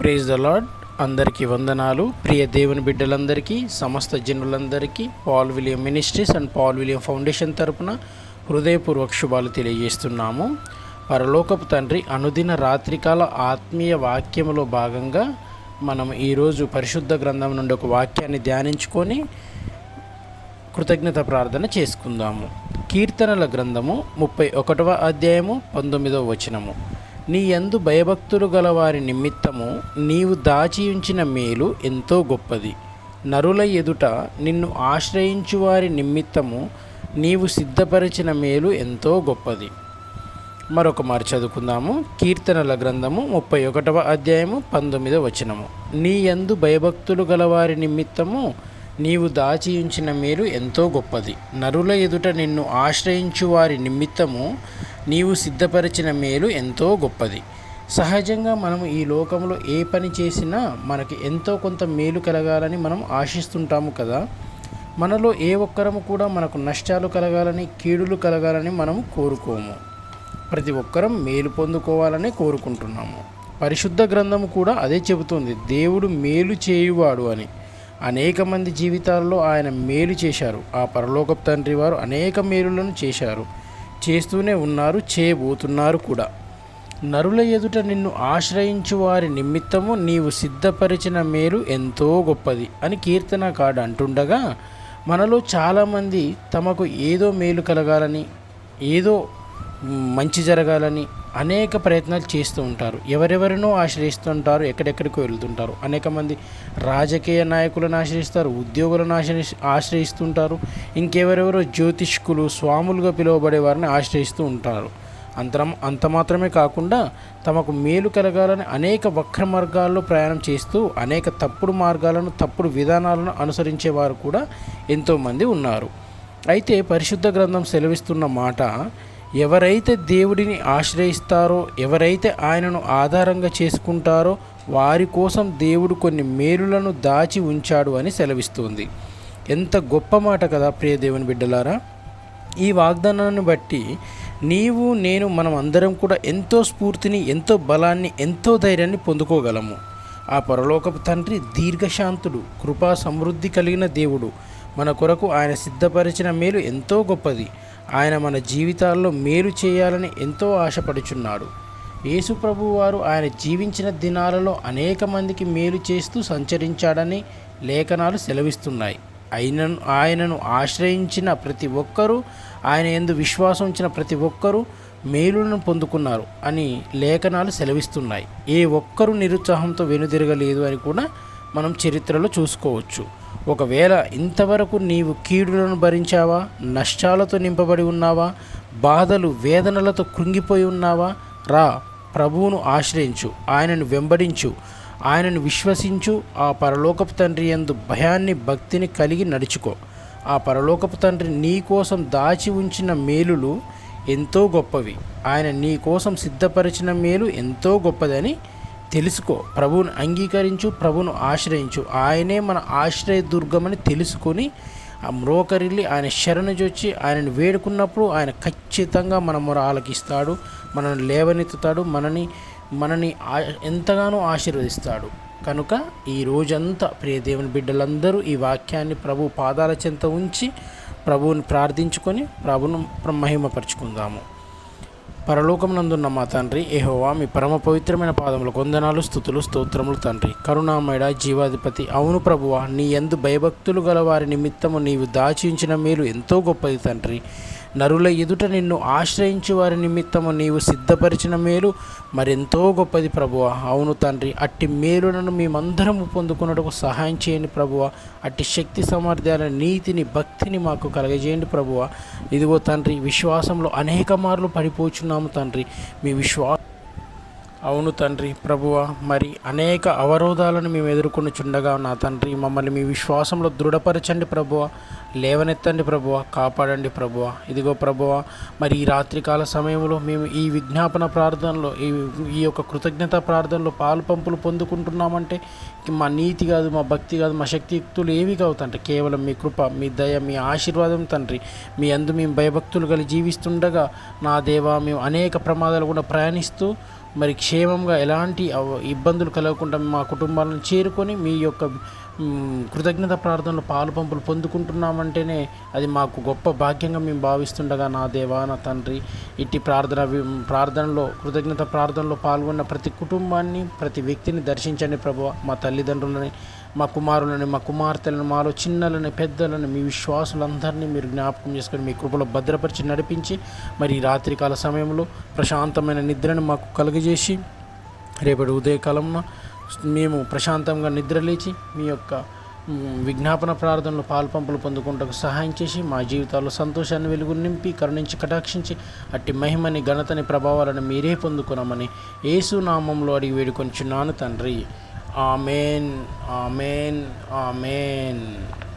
Praise the lord అందరికీ వందనాలు. ప్రియ దేవుని బిడ్డలందరికీ సమస్త జనులందరికీ Paul William ministries and Paul William foundation తరపున హృదయపూర్వక శుభాలు తెలియజేస్తున్నాము. పరలోకపు తండ్రి అనుదిన రాత్రికాల ఆత్మీయ వాక్యములో భాగంగా మనం ఈరోజు పరిశుద్ధ గ్రంథం నుండి ఒక వాక్యాన్ని ధ్యానించుకొని కృతజ్ఞత ప్రార్థన చేసుకుందాము. కీర్తనల గ్రంథము ముప్పై ఒకటవ అధ్యాయము పంతొమ్మిదవ వచనము. నీ యందు భయభక్తులు గలవారి నిమిత్తము నీవు దాచి ఉంచిన మేలు ఎంతో గొప్పది. నరుల ఎదుట నిన్ను ఆశ్రయించు వారి నిమిత్తము నీవు సిద్ధపరిచిన మేలు ఎంతో గొప్పది. మరొక మారు చదువుకుందాము. కీర్తనల గ్రంథము ముప్పై ఒకటవ అధ్యాయము పంతొమ్మిదవ వచనము. నీ యందు భయభక్తులు గలవారి నిమిత్తము నీవు దాచి ఉంచిన మేలు ఎంతో గొప్పది. నరుల ఎదుట నిన్ను ఆశ్రయించు వారి నిమిత్తము నీవు సిద్ధపరిచిన మేలు ఎంతో గొప్పది. సహజంగా మనం ఈ లోకంలో ఏ పని చేసినా మనకి ఎంతో కొంత మేలు కలగాలని మనం ఆశిస్తుంటాము కదా. మనలో ఏ ఒక్కరము కూడా మనకు నష్టాలు కలగాలని కీడులు కలగాలని మనం కోరుకోము. ప్రతి ఒక్కరం మేలు పొందుకోవాలని కోరుకుంటున్నాము. పరిశుద్ధ గ్రంథము కూడా అదే చెబుతుంది దేవుడు మేలు చేయువాడు అని. అనేక మంది జీవితాల్లో ఆయన మేలు చేశారు. ఆ పరలోకపు తండ్రి వారు అనేక మేలులను చేశారు. చేస్తూనే ఉన్నారు చేయబోతున్నారు కూడా. నరుల ఎదుట నిన్ను ఆశ్రయించు వారి నిమిత్తము నీవు సిద్ధపరిచిన మేలు ఎంతో గొప్పది అని కీర్తనకాడు అంటుండగా మనలో చాలామంది తమకు ఏదో మేలు కలగాలని ఏదో మంచి జరగాలని అనేక ప్రయత్నాలు చేస్తూ ఉంటారు. ఎవరెవరినో ఆశ్రయిస్తుంటారు ఎక్కడెక్కడికో వెళ్తుంటారు. అనేక మంది రాజకీయ నాయకులను ఆశ్రయిస్తారు ఉద్యోగులను ఆశ్రయి ఆశ్రయిస్తుంటారు. ఇంకెవరెవరో జ్యోతిష్కులు స్వాములుగా పిలువబడే వారిని ఆశ్రయిస్తూ ఉంటారు. అంతరం అంత మాత్రమే కాకుండా తమకు మేలు కలగాలని అనేక వక్ర మార్గాల్లో ప్రయాణం చేస్తూ అనేక తప్పుడు మార్గాలను తప్పుడు విధానాలను అనుసరించే వారు కూడా ఎంతోమంది ఉన్నారు. అయితే పరిశుద్ధ గ్రంథం సెలవిస్తున్న మాట ఎవరైతే దేవుడిని ఆశ్రయిస్తారో ఎవరైతే ఆయనను ఆధారంగా చేసుకుంటారో వారి కోసం దేవుడు కొన్ని మేలులను దాచి ఉంచాడు అని సెలవిస్తుంది. ఎంత గొప్ప మాట కదా ప్రియ దేవుని బిడ్డలారా. ఈ వాగ్దానాన్ని బట్టి నీవు నేను మనం అందరం కూడా ఎంతో స్ఫూర్తిని ఎంతో బలాన్ని ఎంతో ధైర్యాన్ని పొందుకోగలము. ఆ పరలోకపు తండ్రి దీర్ఘశాంతుడు కృపా సమృద్ధి కలిగిన దేవుడు. మన కొరకు ఆయన సిద్ధపరిచిన మేలు ఎంతో గొప్పది. ఆయన మన జీవితాల్లో మేలు చేయాలని ఎంతో ఆశపడుచున్నాడు. యేసు ప్రభు వారు ఆయన జీవించిన దినాలలో అనేక మందికి మేలు చేస్తూ సంచరించాడని లేఖనాలు సెలవిస్తున్నాయి. ఆయనను ఆయనను ఆశ్రయించిన ప్రతి ఒక్కరూ ఆయన ఎందు విశ్వాసం ఉంచిన ప్రతి ఒక్కరూ మేలులను పొందుకున్నారు అని లేఖనాలు సెలవిస్తున్నాయి. ఏ ఒక్కరూ నిరుత్సాహంతో వెనుదిరగలేదు అని కూడా మనం చరిత్రలో చూసుకోవచ్చు. ఒకవేళ ఇంతవరకు నీవు కీడులను భరించావా నష్టాలతో నింపబడి ఉన్నావా బాధలు వేదనలతో కృంగిపోయి ఉన్నావా రా ప్రభువును ఆశ్రయించు ఆయనను వెంబడించు ఆయనను విశ్వసించు ఆ పరలోకపు తండ్రి ఎందు భయాన్ని భక్తిని కలిగి నడుచుకో. ఆ పరలోకపు తండ్రి నీ కోసం దాచి ఉంచిన మేలులు ఎంతో గొప్పవి. ఆయన నీ కోసం సిద్ధపరిచిన మేలు ఎంతో గొప్పదని తెలుసుకో. ప్రభువును అంగీకరించు ప్రభువును ఆశ్రయించు. ఆయనే మన ఆశ్రయ దుర్గమని తెలుసుకొని ఆ మ్రోకరిల్లి ఆయన శరణు చొచ్చి ఆయనను వేడుకున్నప్పుడు ఆయన ఖచ్చితంగా మన మొర ఆలకిస్తాడు మనల్ని లేవనెత్తుతాడు మనని మనని ఎంతగానో ఆశీర్వదిస్తాడు. కనుక ఈ రోజంతా ప్రియ దేవుని బిడ్డలందరూ ఈ వాక్యాన్ని ప్రభు పాదాల చెంత ఉంచి ప్రభువుని ప్రార్థించుకొని ప్రభును మహిమపరుచుకుందాము. పరలోకమునందున్న మా తండ్రి ఏహోవా మీ పరమ పవిత్రమైన పాదములు కొందనాలు స్థుతులు స్తోత్రములు తండ్రి. కరుణామయడ జీవాధిపతి అవును ప్రభువా నీ ఎందు భయభక్తులు గల వారి నిమిత్తము నీవు దాచించిన మేలు ఎంతో గొప్పది తండ్రి. నరుల ఎదుట నిన్ను ఆశ్రయించు వారి నిమిత్తము నీవు సిద్ధపరిచిన మేలు. మరెంతో గొప్పది ప్రభువ. అవును తండ్రి అట్టి మేలులను మేమందరము పొందుకున్నట్టుకు సహాయం చేయండి ప్రభువ. అట్టి శక్తి సామర్థ్యాల నీతిని భక్తిని మాకు కలగజేయండి ప్రభువ. ఇదిగో తండ్రి విశ్వాసంలో అనేక మార్లు పడిపోచున్నాము తండ్రి. మీ విశ్వాస అవును తండ్రి ప్రభువ మరి అనేక అవరోధాలను మేము ఎదుర్కొని చుండగా నా తండ్రి మమ్మల్ని మీ విశ్వాసంలో దృఢపరచండి ప్రభువ లేవనెత్తండి ప్రభువ కాపాడండి ప్రభువ. ఇదిగో ప్రభువ మరి ఈ రాత్రికాల సమయంలో మేము ఈ విజ్ఞాపన ప్రార్థనలో ఈ ఈ యొక్క కృతజ్ఞత ప్రార్థనలో పాలు పంపులు పొందుకుంటున్నామంటే మా నీతి కాదు మా భక్తి కాదు మా శక్తియుక్తులు ఏవి కావు తండ్రి. కేవలం మీ కృప మీ దయ మీ ఆశీర్వాదం తండ్రి. మీ అందు మేము భయభక్తులు కలిగి జీవిస్తుండగా నా దేవా మేము అనేక ప్రమాదాలు కూడా ప్రయాణిస్తూ మరి క్షేమంగా ఎలాంటి ఇబ్బందులు కలగకుండా మా కుటుంబాలను చేరుకొని మీ యొక్క కృతజ్ఞత ప్రార్థనలో పాలు పంపులు పొందుకుంటున్నామంటేనే అది మాకు గొప్ప భాగ్యంగా మేము భావిస్తుండగా నా దేవా నా తండ్రి ఇట్టి ప్రార్థన ప్రార్థనలో కృతజ్ఞత ప్రార్థనలో పాల్గొన్న ప్రతి కుటుంబాన్ని ప్రతి వ్యక్తిని దర్శించండి ప్రభు మా తల్లిదండ్రులని మా కుమారులని మా కుమార్తెలను మాలో చిన్నలని పెద్దలని మీ విశ్వాసులందరినీ మీరు జ్ఞాపకం చేసుకొని మీ కృపలో భద్రపరిచి నడిపించి మరి రాత్రికాల సమయంలో ప్రశాంతమైన నిద్రను మాకు కలుగజేసి రేపటి ఉదయకాలంలో మేము ప్రశాంతంగా నిద్రలేచి మీ యొక్క విజ్ఞాపన ప్రార్థనలు పాల్పంపులు పొందుకుంటకు సహాయం చేసి మా జీవితాల్లో సంతోషాన్ని వెలుగు నింపి కరుణించి కటాక్షించి అట్టి మహిమని ఘనతని ప్రభావాలను మీరే పొందుకున్నామని యేసు నామంలో అడిగి వేడుకొంచున్నాను తండ్రి. Amen, Amen, Amen.